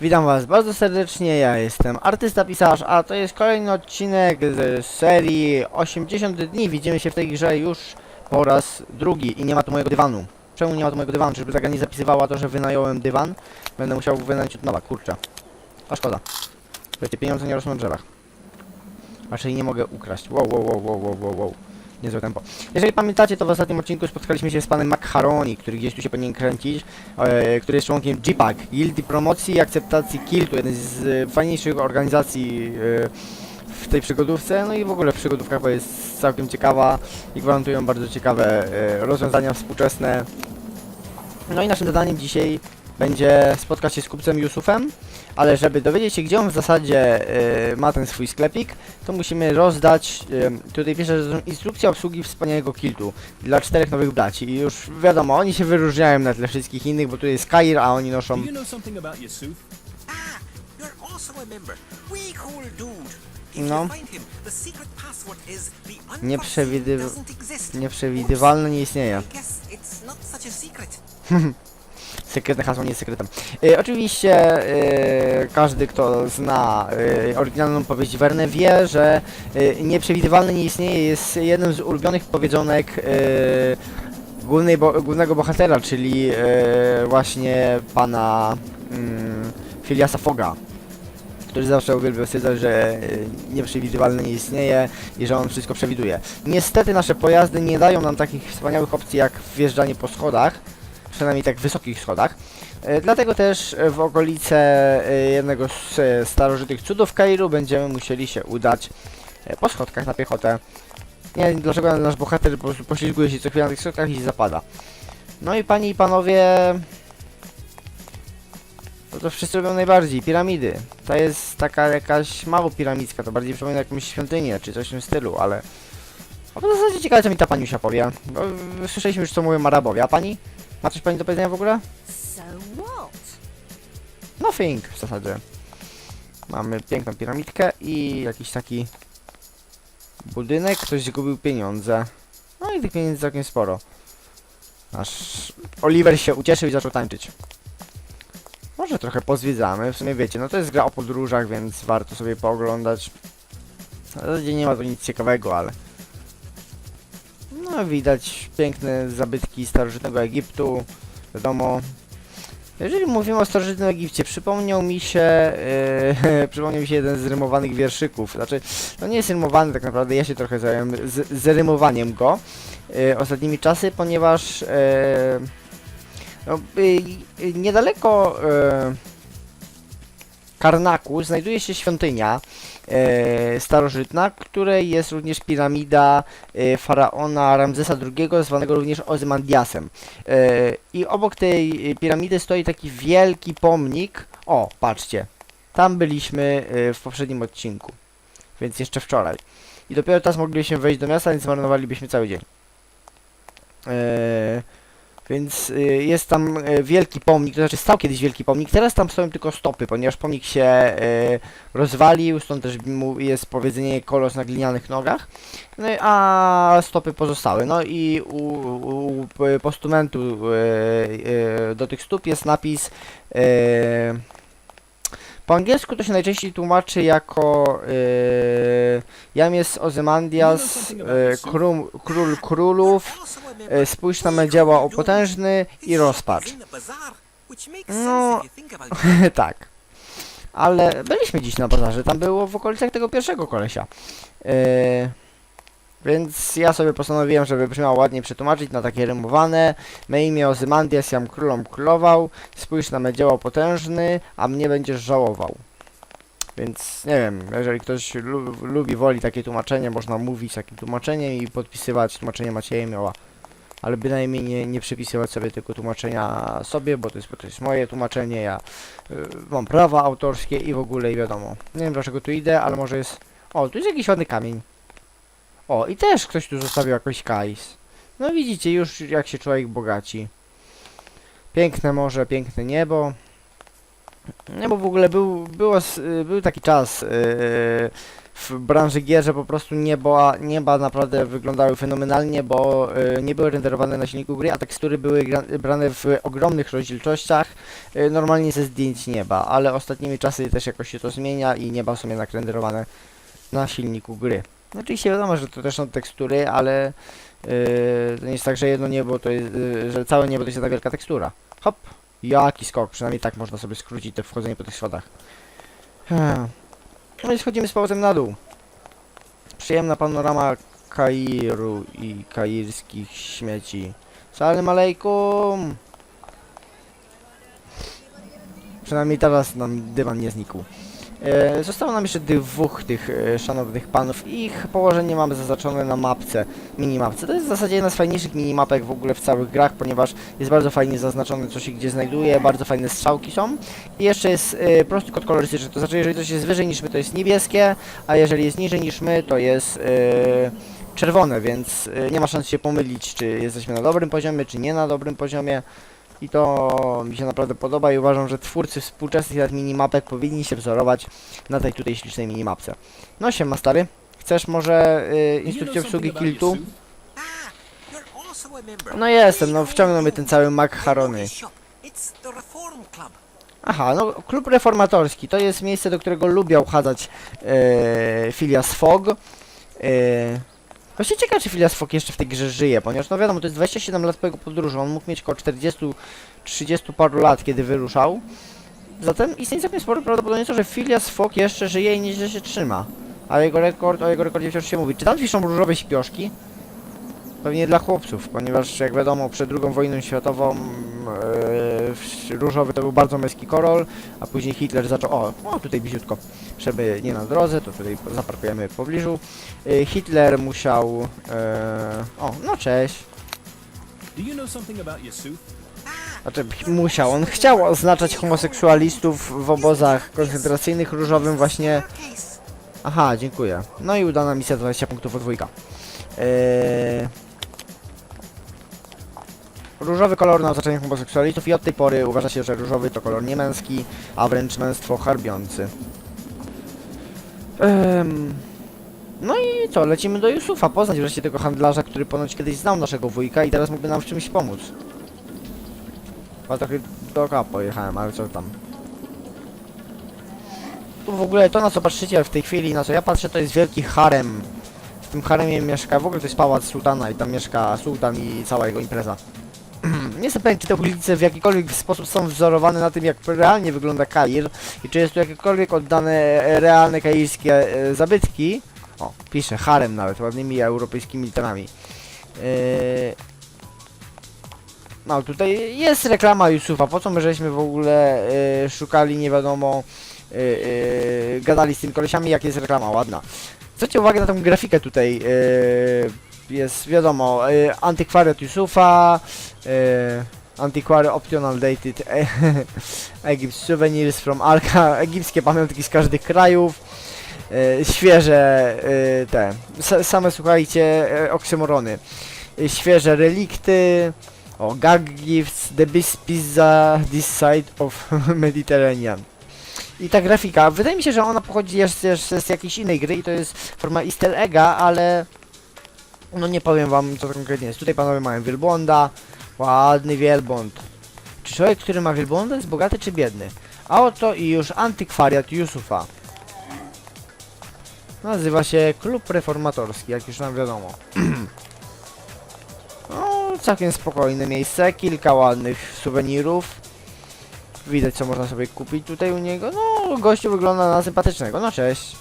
Witam was bardzo serdecznie, ja jestem artysta pisarz, a to jest kolejny odcinek z serii 80 dni. Widzimy się w tej grze już po raz drugi i nie ma tu mojego dywanu. Czemu nie ma tu mojego dywanu? Czyżby taka nie zapisywała to, że wynająłem dywan? Będę musiał wynająć od nowa, kurczę. A szkoda. Wiecie, pieniądze nie rosną na drzewach. Czyli nie mogę ukraść. Wow, wow, wow, wow, wow, wow. Niezłe tempo. Jeżeli pamiętacie, to w ostatnim odcinku spotkaliśmy się z panem Macaroni, który gdzieś tu się powinien kręcić, e, który jest członkiem GPAC, Gildii Promocji i Akceptacji Kiltu, jednej z e, fajniejszych organizacji e, w tej przygodówce, no i w ogóle w przygodówkach, bo jest całkiem ciekawa i gwarantują bardzo ciekawe e, rozwiązania współczesne. No i naszym zadaniem dzisiaj będzie spotkać się z kupcem Yusufem, ale żeby dowiedzieć się, gdzie on w zasadzie e, ma ten swój sklepik, to musimy rozdać, e, tutaj pisze, że instrukcja obsługi wspaniałego kiltu dla czterech nowych braci i już wiadomo, oni się wyróżniają na tle wszystkich innych, bo tu jest Kair, a oni noszą... Ah, No. Nieprzewidyw-. Nieprzewidywalne nie istnieje. Sekretne hasło nie jest sekretem. E, oczywiście e, każdy, kto zna e, oryginalną powieść Verne wie, że e, nieprzewidywalne nie istnieje jest jednym z ulubionych powiedzonek e, głównej bo, głównego bohatera, czyli e, właśnie pana mm, Filiasa Foga który zawsze uwielbiał stwierdzać, że e, nieprzewidywalne nie istnieje i że on wszystko przewiduje. Niestety nasze pojazdy nie dają nam takich wspaniałych opcji jak wjeżdżanie po schodach, przynajmniej tak wysokich schodach. E, Dlatego też e, w okolice e, jednego z starożytnych cudów Kairu będziemy musieli się udać po schodkach na piechotę. Nie wiem dlaczego nasz bohater po prostu poślizguje się co chwilę na tych schodkach i zapada. No i panie i panowie... To, to wszyscy robią najbardziej, piramidy. To jest taka jakaś mało piramidska, to bardziej przypomina jakąś świątynię, czy coś w tym stylu, ale... A w zasadzie ciekawe co mi ta paniusia powie. Bo, słyszeliśmy już co mówią Arabowie, a pani? Ma coś pani do powiedzenia w ogóle? So what? Nothing w zasadzie. Mamy piękną piramidkę i jakiś taki budynek, ktoś zgubił pieniądze. No i tych pieniędzy całkiem sporo. Aż Oliver się ucieszył i zaczął tańczyć. Może trochę pozwiedzamy, w sumie wiecie, no to jest gra o podróżach, więc warto sobie pooglądać. W zasadzie nie ma tu nic ciekawego, ale... No widać piękne zabytki starożytnego Egiptu, wiadomo, jeżeli mówimy o starożytnym Egipcie, przypomniał mi się, yy, przypomniał mi się jeden z rymowanych wierszyków. Znaczy, no nie jest rymowany tak naprawdę, ja się trochę zająłem z, z rymowaniem go yy, ostatnimi czasy, ponieważ yy, no, yy, niedaleko yy, Karnaku znajduje się świątynia yy, starożytna, której jest również piramida yy, faraona Ramzesa II, zwanego również Ozymandiasem. E, I obok tej e, piramidy stoi taki wielki pomnik. O, patrzcie. Tam byliśmy e, w poprzednim odcinku. Więc jeszcze wczoraj. I dopiero teraz moglibyśmy wejść do miasta, więc zmarnowalibyśmy cały dzień. E, więc e, jest tam e, wielki pomnik, to znaczy stał kiedyś wielki pomnik, teraz tam stoją tylko stopy, ponieważ pomnik się e, rozwalił, stąd też jest powiedzenie kolos na glinianych nogach, no, a stopy pozostały. No i u, u postumentu do tych stóp jest napis po angielsku to się najczęściej tłumaczy jako e, Jam jest Ozymandias, e, król, król królów, member. spójrz na me dzieła o potężny i rozpacz. No. tak. Ale byliśmy dziś na bazarze, tam było w okolicach tego pierwszego kolesia. Yy, więc ja sobie postanowiłem, żeby brzmiało ładnie przetłumaczyć na takie rymowane. Me imię Ozymandias, jam królom królował. Spójrz na me dzieło potężny, a mnie będziesz żałował. Więc nie wiem, jeżeli ktoś lu lubi, woli takie tłumaczenie, można mówić takim tłumaczeniem i podpisywać tłumaczenie Macieja Mioła. Ale bynajmniej nie, nie przypisywać sobie tylko tłumaczenia sobie, bo to jest, to jest moje tłumaczenie, ja y, mam prawa autorskie i w ogóle i wiadomo. Nie wiem dlaczego tu idę, ale może jest... O, tu jest jakiś ładny kamień. O, i też ktoś tu zostawił jakiś kajs. No widzicie, już jak się człowiek bogaci. Piękne morze, piękne niebo. Nie, bo w ogóle był, było, y, był taki czas yy, w branży gier, że po prostu nieba, nieba naprawdę wyglądały fenomenalnie, bo y, nie były renderowane na silniku gry, a tekstury były brane w ogromnych rozdzielczościach, y, normalnie ze zdjęć nieba, ale ostatnimi czasy też jakoś się to zmienia i nieba są jednak renderowane na silniku gry. No, Oczywiście wiadomo, że to też są tekstury, ale y, to nie jest tak, że jedno niebo to jest, y, że całe niebo to jest jedna wielka tekstura. Hop, jaki skok, przynajmniej tak można sobie skrócić to wchodzenie po tych schodach. Hmm. No i schodzimy z powrotem na dół. Przyjemna panorama Kairu i kairskich śmieci. Salam alejkum! Przynajmniej teraz nam dywan nie znikł. E, zostało nam jeszcze dwóch tych e, szanownych panów. Ich położenie mamy zaznaczone na mapce, minimapce. To jest w zasadzie jedna z fajniejszych minimapek w ogóle w całych grach, ponieważ jest bardzo fajnie zaznaczone co się gdzie znajduje, bardzo fajne strzałki są. I jeszcze jest e, prosty kod kolorystyczny, to znaczy jeżeli coś jest wyżej niż my to jest niebieskie, a jeżeli jest niżej niż my to jest czerwone, więc nie ma szans się pomylić czy jesteśmy na dobrym poziomie, czy nie na dobrym poziomie. I to mi się naprawdę podoba i uważam, że twórcy współczesnych minimapek powinni się wzorować na tej tutaj ślicznej minimapce. No siema stary, chcesz może y, instrukcję obsługi kiltu? Ah. No jestem, no wciągnął mnie ten cały Reform Club. Aha, no klub reformatorski to jest miejsce, do którego lubię uchadzać e, Filias Fogg. E, właśnie ciekawe, czy Filias Fogg jeszcze w tej grze żyje, ponieważ no wiadomo, to jest 27 lat po jego podróży, on mógł mieć około 40-30 paru lat, kiedy wyruszał. Zatem istnieje całkiem spore prawdopodobieństwo, że Filias Fogg jeszcze żyje i nieźle się trzyma. A jego rekord, o jego rekordzie wciąż się mówi. Czy tam wiszą różowe śpioszki? Pewnie dla chłopców, ponieważ jak wiadomo przed II wojną światową e, różowy to był bardzo męski korol, a później Hitler zaczął, o, o tutaj bliziutko, żeby nie na drodze, to tutaj zaparkujemy w pobliżu. E, Hitler musiał, e, o, no cześć, znaczy musiał, on chciał oznaczać homoseksualistów w obozach koncentracyjnych różowym właśnie. Aha, dziękuję. No i udana misja 20 punktów od dwójka. Eee... Różowy kolor na oznaczenie homoseksualistów i od tej pory uważa się, że różowy to kolor niemęski, a wręcz męstwo harbiący. Ehm... No i co, lecimy do Yusufa, poznać wreszcie tego handlarza, który ponoć kiedyś znał naszego wujka i teraz mógłby nam w czymś pomóc. Chyba trochę do oka pojechałem, ale co tam. Tu w ogóle to na co patrzycie w tej chwili, na co ja patrzę to jest wielki harem. W tym haremie mieszka, w ogóle to jest pałac sułtana i tam mieszka sultan i cała jego impreza. Nie jestem pewien, czy te ulice w jakikolwiek sposób są wzorowane na tym, jak realnie wygląda Kair i czy jest tu jakiekolwiek oddane e, realne kairskie e, zabytki. O, pisze harem nawet, ładnymi europejskimi literami. E, No, tutaj jest reklama Yusufa, po co my żeśmy w ogóle e, szukali nie wiadomo yy, yy, gadali z tymi kolesiami, jak jest reklama, ładna. Zwróćcie uwagę na tą grafikę tutaj, yy, jest wiadomo, yy, antiquariat Yusufa, yy, antiquary optional dated e, Egypt souvenirs from Alka, egipskie pamiątki z każdych krajów, świeże te, sa, same słuchajcie, oksymorony, świeże relikty, o, gag gifts, the best pizza this side of Mediterranean. I ta grafika, wydaje mi się, że ona pochodzi jeszcze z, z jakiejś innej gry i to jest forma easter egga, ale no nie powiem wam co to konkretnie jest. Tutaj panowie mają wielbłąda, ładny wielbłąd. Czy człowiek, który ma wielbłąda jest bogaty czy biedny? A oto i już antykwariat Yusufa. Nazywa się Klub Reformatorski, jak już nam wiadomo. no, całkiem spokojne miejsce, kilka ładnych suwenirów. Widać co można sobie kupić tutaj u niego. No, gościu wygląda na sympatycznego. No cześć.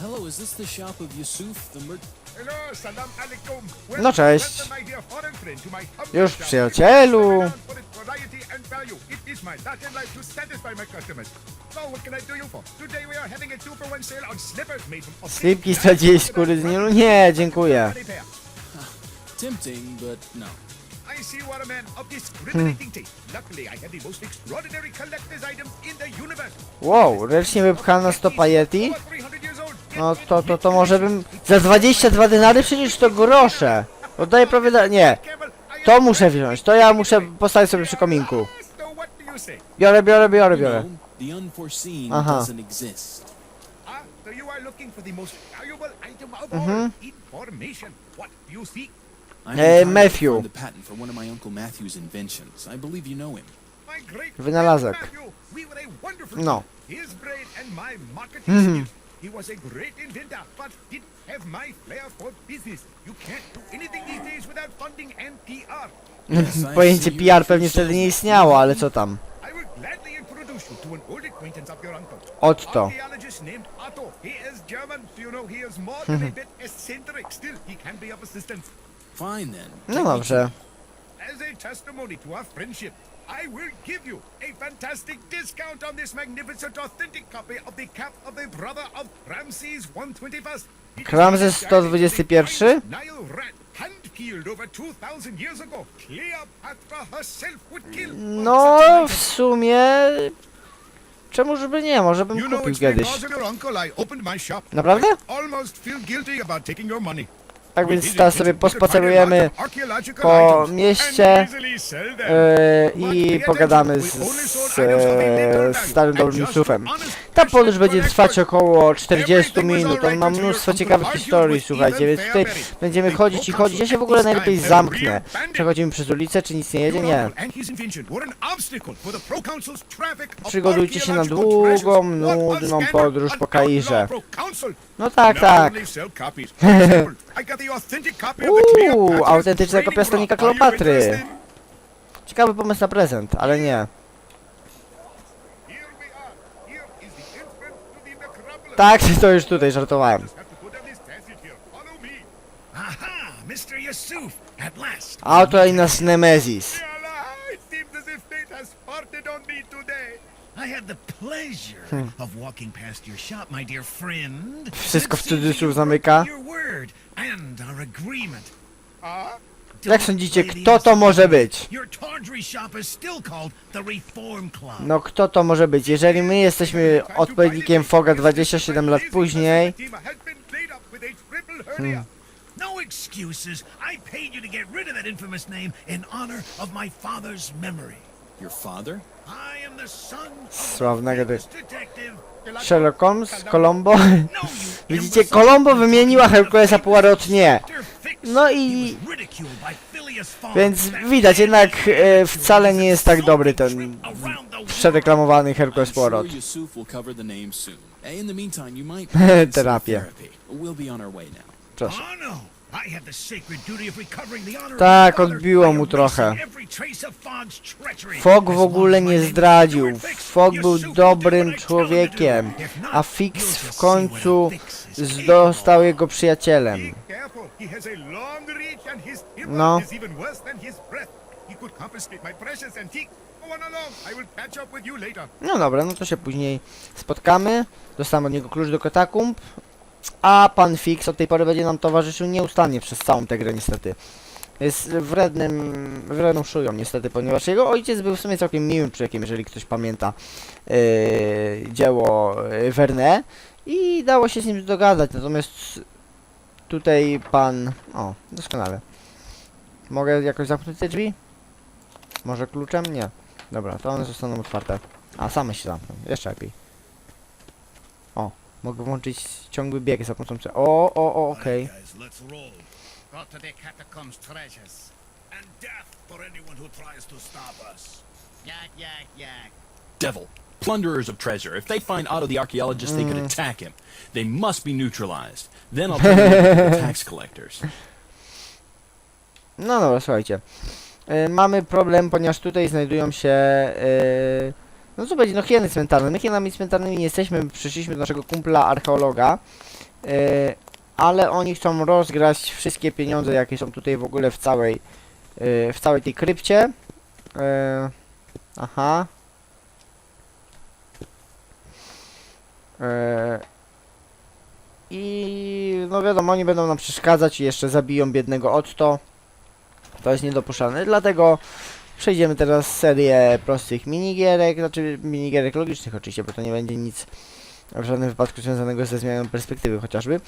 Hello, is this the shop of Yusuf, the mer- Hello, salam alaikum. No cześć. Welcome, my dear foreign friend, to my humble Już przyjacielu. Renowned for its variety and value. It is my lot in life to satisfy my customers. So what can I do you for? Today we are having a two for one sale on slippers made from Slipki straciłeś skóry z nilu? Nie, dziękuję. tempting, but no. I see you are a man of discriminating taste. Luckily, I have the most extraordinary collector's item in the universe. Wow, ręcznie wypchana stopa Yeti? Over 300 years old. No to, to, to może bym... Za 22 denary? Przecież to grosze. Oddaję prawie da... Nie, to muszę wziąć. To ja muszę postawić sobie przy kominku. Biorę, biorę, biorę, biorę. Aha. Ah, Mhm. I'm Eh, Matthew. Wynalazek. No. Mhm. He was a great inventor, but didn't have my flair for business. You can't do anything these days without funding and PR. Pojęcie PR pewnie wtedy nie istniało, ale co tam. I will gladly introduce you to an old acquaintance of your uncle. Otto. Archaeologist named Otto. He is German, so you know he is more than a bit eccentric. Still, he can be of assistance. Fine then. No dobrze. As a testimony to our friendship, I will give you a fantastic discount on this magnificent authentic copy of the cap of the brother of Ramses 121st. It is Ramses the diary of the 121? finest Nile rat, hand-killed over 2,000 years ago. Cleopatra herself would kill. for No, w sumie... Czemu żeby nie? Może bym kupił kiedyś. Naprawdę? Tak więc teraz sobie pospacerujemy po mieście, But i pogadamy z, z e, starym dobrym just sufem. for honest Ta podróż będzie trwać około 40 Everything was minut. On ma mnóstwo ciekawych historii, słuchajcie, więc tutaj będziemy chodzić i chodzić. Ja się w ogóle najlepiej zamknę. Przechodzimy przez ulicę, czy nic nie jedzie? Nie. Przygotujcie się na długą, nudną podróż po Kairze. No tak, tak. Uuu, autentyczna kopia stanika Kleopatry. Ciekawy pomysł na prezent, ale nie. Tak, to już tutaj żartowałem. Aha, Mr. Yusuf, at last. I nasz Nemezis. I had the pleasure of walking past your shop, my dear friend. Wszystko w cudzysłów zamyka. broke Your word and our agreement. Ah, Jak sądzicie, kto to może być? Your tawdry shop is still called the Reform Club. No kto to może być? Jeżeli my jesteśmy odpowiednikiem Foga 27 lat później, Hmm. No excuses. I paid you to get rid of that infamous name in honor of my father's memory. Your father? I am the son of Sławnego detective. Sherlock Holmes, Colombo... No, Widzicie. Colombo wymieniła Herkulesa Poirot nie. No i... Więc widać, jednak e, wcale nie jest tak dobry ten przedeklamowany Herkules Poirot. Terapię. Proszę. Tak, odbiło mu trochę. Fog w ogóle nie zdradził. Fog był dobrym człowiekiem, a Fix w końcu został jego przyjacielem. No. No dobra, no to się później spotkamy. Dostałem od niego klucz do katakumb. A pan Fix od tej pory będzie nam towarzyszył nieustannie przez całą tę grę niestety. Jest wrednym, wredną szują niestety, ponieważ jego ojciec był w sumie całkiem miłym człowiekiem, jeżeli ktoś pamięta yy, dzieło yy, Verne i dało się z nim dogadać, natomiast tutaj pan... O, doskonale. Mogę jakoś zamknąć te drzwi? Może kluczem? Nie. Dobra, to one zostaną otwarte. A same się zamkną. Jeszcze lepiej. Mogę włączyć ciągły bieg za pomocą... prze- O, o, o, okej. Guys, let's roll. Go to the catacombs treasures. And death for anyone who tries to stop us. Yak, yak, yak. Devil. Plunderers of treasure. If they find Otto the archaeologist, they could attack him. They must be neutralized. Then I'll turn them the tax collectors. No dobra, słuchajcie. Y, mamy problem, ponieważ tutaj znajdują się... Y, no co będzie, no hieny cmentarne. My hienami cmentarnymi nie jesteśmy, przyszliśmy do naszego kumpla archeologa. Y, ale oni chcą rozgrać wszystkie pieniądze, jakie są tutaj w ogóle w całej... Y, w całej tej krypcie. Y, aha. Y, I no wiadomo, oni będą nam przeszkadzać i jeszcze zabiją biednego Otto. To jest niedopuszczalne, dlatego przejdziemy teraz serię prostych minigierek, znaczy minigierek logicznych oczywiście, bo to nie będzie nic w żadnym wypadku związanego ze zmianą perspektywy chociażby,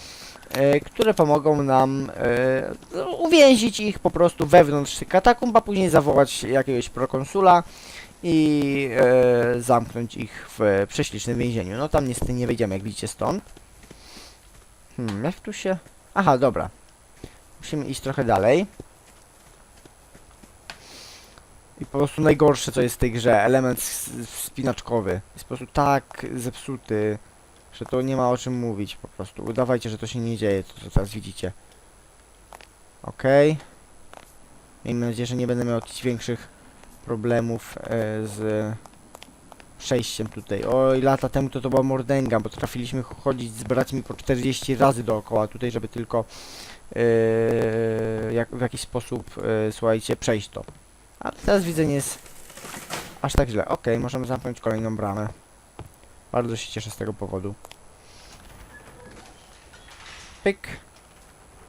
e, które pomogą nam e, no, uwięzić ich po prostu wewnątrz katakumb, a później zawołać jakiegoś prokonsula i e, zamknąć ich w prześlicznym więzieniu. No tam niestety nie wyjdziemy, jak widzicie stąd. Hmm, jak tu się... Aha, dobra. Musimy iść trochę dalej. I po prostu najgorsze co jest w tej grze, element s- wspinaczkowy. Jest po prostu tak zepsuty, że to nie ma o czym mówić po prostu. Udawajcie, że to się nie dzieje, to co teraz widzicie. Okej. Miejmy nadzieję, że nie będę miał jakichś większych problemów e, z przejściem tutaj. Oj, lata temu to to była mordęga, bo trafiliśmy chodzić z braćmi po 40 razy dookoła tutaj, żeby tylko e, jak, w jakiś sposób, e, słuchajcie, przejść to. A teraz widzę nie jest aż tak źle. Okej, możemy zamknąć kolejną bramę. Bardzo się cieszę z tego powodu. Pyk.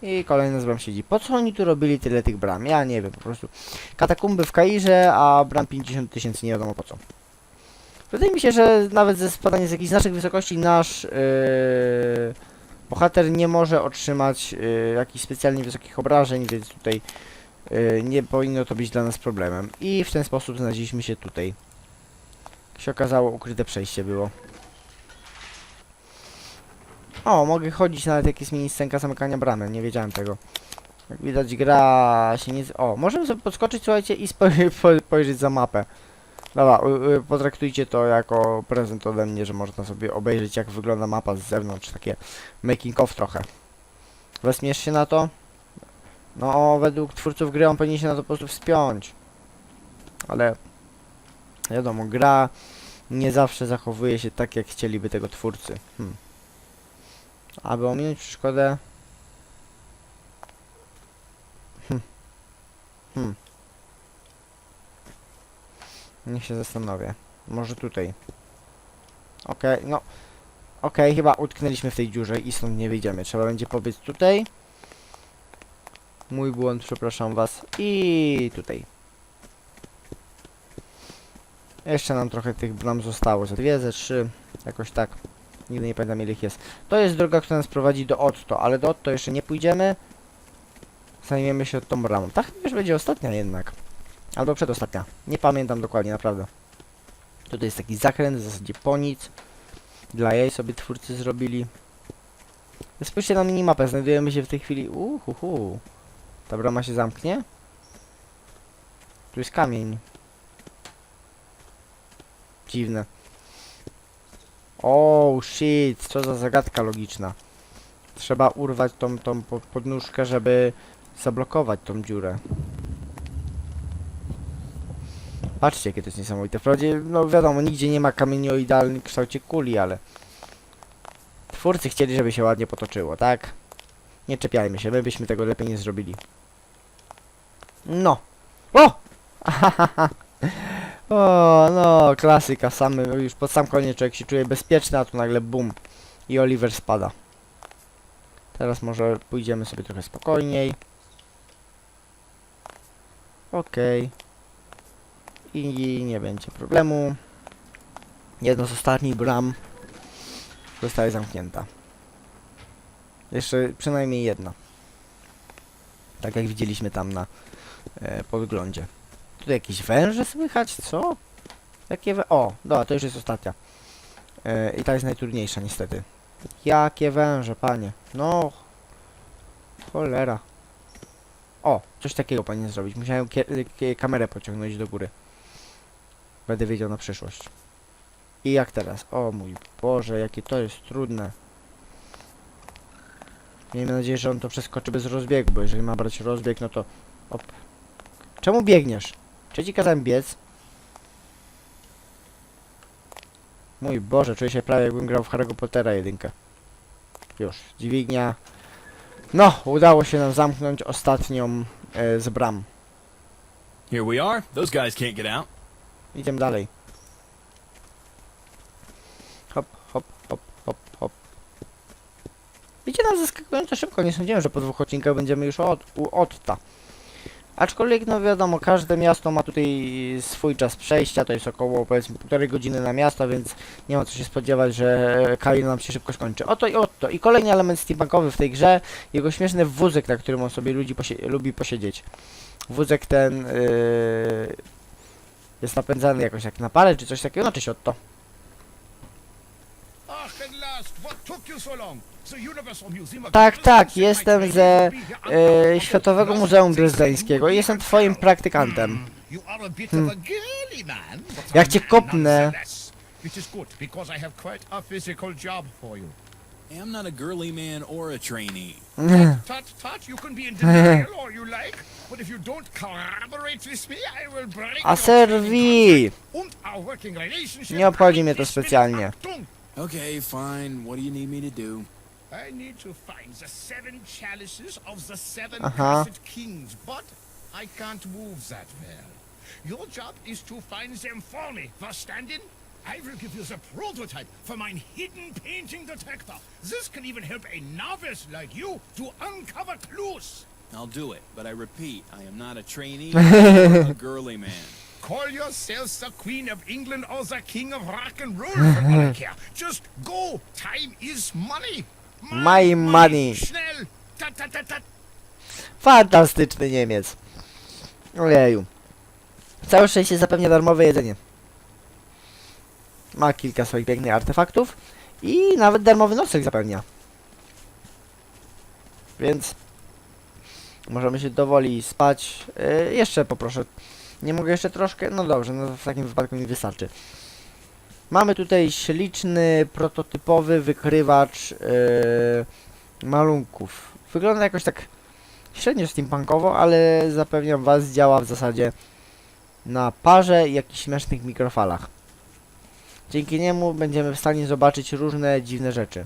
I kolejna z bram siedzi. Po co oni tu robili tyle tych bram? Ja nie wiem, po prostu. Katakumby w Kairze, a bram 50 tysięcy nie wiadomo po co. Wydaje mi się, że nawet ze spadania z jakichś znacznych wysokości nasz yy, bohater nie może otrzymać yy, jakichś specjalnie wysokich obrażeń, więc tutaj nie powinno to być dla nas problemem. I w ten sposób znaleźliśmy się tutaj. Jak się okazało, ukryte przejście było. O, mogę chodzić nawet jak jest mini scenka zamykania bramy, nie wiedziałem tego. Jak widać gra się nie... O, możemy sobie podskoczyć, słuchajcie, i spojrzeć, za mapę. Dobra, potraktujcie to jako prezent ode mnie, że można sobie obejrzeć jak wygląda mapa z zewnątrz, takie making of trochę. Wesmiesz się na to? No, według twórców gry on powinien się na to po prostu wspiąć. Ale wiadomo, gra nie zawsze zachowuje się tak, jak chcieliby tego twórcy. Hmm. Aby ominąć przeszkodę... Hmm. Hmm. Niech się zastanowię. Może tutaj. Okej, no. Okej, chyba utknęliśmy w tej dziurze i stąd nie wyjdziemy. Trzeba będzie pobiec tutaj. Mój błąd, przepraszam was. I tutaj. Jeszcze nam trochę tych bram zostało. Ze dwie, ze trzy. Jakoś tak. Nigdy nie pamiętam ile ich jest. To jest droga, która nas prowadzi do Otto, ale do Otto jeszcze nie pójdziemy. Zajmiemy się tą bramą. Tak już będzie ostatnia jednak. Albo przedostatnia. Nie pamiętam dokładnie, naprawdę. Tutaj jest taki zakręt, w zasadzie po nic. Dla jej sobie twórcy zrobili. Spójrzcie na minimapę, znajdujemy się w tej chwili... Uhuhu. Ta brama się zamknie? Tu jest kamień. Dziwne. Oh shit, co za zagadka logiczna. Trzeba urwać tą, tą po- podnóżkę, żeby zablokować tą dziurę. Patrzcie, jakie to jest niesamowite. Wprawdzie, no wiadomo, nigdzie nie ma kamieni o idealnym kształcie kuli, ale... Twórcy chcieli, żeby się ładnie potoczyło, tak? Nie czepiajmy się, my byśmy tego lepiej nie zrobili. No! O! o, no, klasyka, samy, już pod sam koniec człowiek się czuje bezpieczny, a tu nagle bum. I Oliver spada. Teraz może pójdziemy sobie trochę spokojniej. Okej. I nie będzie problemu. Jedno z ostatnich bram zostaje zamknięta. Jeszcze przynajmniej jedna. Tak jak widzieliśmy tam na e, podglądzie. Tutaj jakieś węże słychać? Co? Jakie wę... O, dobra, to już jest ostatnia. E, I ta jest najtrudniejsza niestety. Jakie węże, panie. No. Cholera. O, coś takiego powinien zrobić. Musiałem kie- kamerę pociągnąć do góry. Będę wiedział na przyszłość. I jak teraz? O mój Boże, jakie to jest trudne. Miejmy nadzieję, że on to przeskoczy bez rozbiegu, bo jeżeli ma brać rozbieg, no to... Op. Czemu biegniesz? Czy ci kazałem biec? Mój Boże, czuję się prawie jakbym grał w Harry'ego Pottera jedynkę. Już, dźwignia. No, udało się nam zamknąć ostatnią e, z bram. Here we are. Those guys can't get out. Idziemy dalej. Hop, hop, hop, hop, hop. Idzie nam zaskakująco szybko, nie sądziłem, że po dwóch odcinkach będziemy już od, u Otta. Aczkolwiek, no wiadomo, każde miasto ma tutaj swój czas przejścia, to jest około powiedzmy półtorej godziny na miasto, więc nie ma co się spodziewać, że Kain nam się szybko skończy. Oto i oto. I kolejny element steampunkowy w tej grze, jego śmieszny wózek, na którym on sobie ludzi posie lubi posiedzieć. Wózek ten... Yy jest napędzany jakoś jak na parę czy coś takiego, znaczy się od to. Ach, at last, what took you so long? Tak, tak, jestem ze e, Światowego Muzeum Drezdeńskiego i jestem twoim praktykantem. Girly man. but Jak cię kopnę. nonetheless. Which is good, because I have quite a physical job for you. I'm not a girly man or a trainee. Tut, tut, you can be in denial all you like, but if you don't collaborate with me, I will break A your serwi! und our working relationship Nie obchodzi mnie to specjalnie. Okay, fine. What do you need me to do? I need to find the seven chalices of the 7 Aha. cursed kings, but I can't move that well. Your job is to find them for me, verstanden? I will give you the prototype for my hidden painting detector. This can even help a novice like you to uncover clues. I'll do it, but I repeat, I am not a trainee or a girly man. Call yourselves the Queen of England or the King of Rock and Roll for all I care. Just go. Time is money. My money. Fantastyczny Niemiec. Ojeju. Całe szczęście zapewnia darmowe jedzenie. Ma kilka swoich pięknych artefaktów i nawet darmowy nocleg zapewnia. Więc możemy się dowoli spać. Yy, jeszcze poproszę. Nie mogę jeszcze troszkę? No dobrze, no w takim wypadku mi wystarczy. Mamy tutaj śliczny, prototypowy wykrywacz yy, malunków. Wygląda jakoś tak średnio steampunkowo, ale zapewniam was, działa w zasadzie na parze i jakichś śmiesznych mikrofalach. Dzięki niemu będziemy w stanie zobaczyć różne dziwne rzeczy.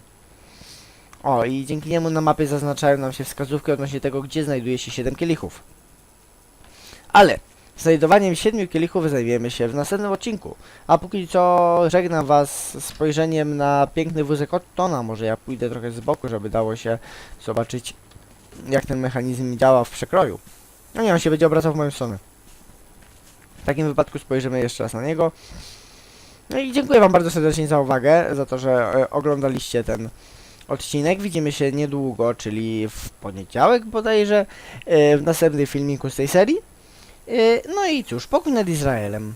O, i dzięki niemu na mapie zaznaczają nam się wskazówki odnośnie tego, gdzie znajduje się 7 kielichów. Ale znajdowaniem 7 kielichów zajmiemy się w następnym odcinku. A póki co żegnam was spojrzeniem na piękny wózek Ottona. Może ja pójdę trochę z boku, żeby dało się zobaczyć jak ten mechanizm działa w przekroju. No nie, on się będzie obracał w moją stronę. W takim wypadku spojrzymy jeszcze raz na niego. No i dziękuję wam bardzo serdecznie za uwagę, za to, że e, oglądaliście ten odcinek. Widzimy się niedługo, czyli w poniedziałek bodajże, e, w następnym filmiku z tej serii. E, no i cóż, pokój nad Izraelem.